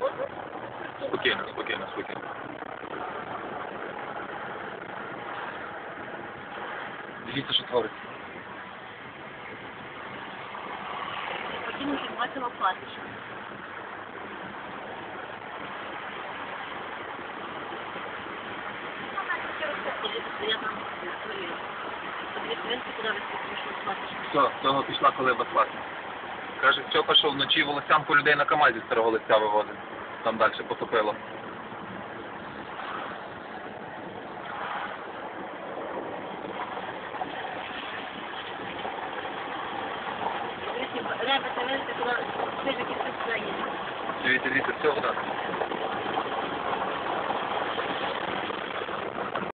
Можу. Спокійно, спокійно, спокійно. Дивіться, що твориться. Потім платіше. Все, цього пішла колиба спати. Каже, Стьопа, що вночі волосянку людей на Камазі старого лиця вивозив. Там далі потопило. Дивіться, дивіться, все вода.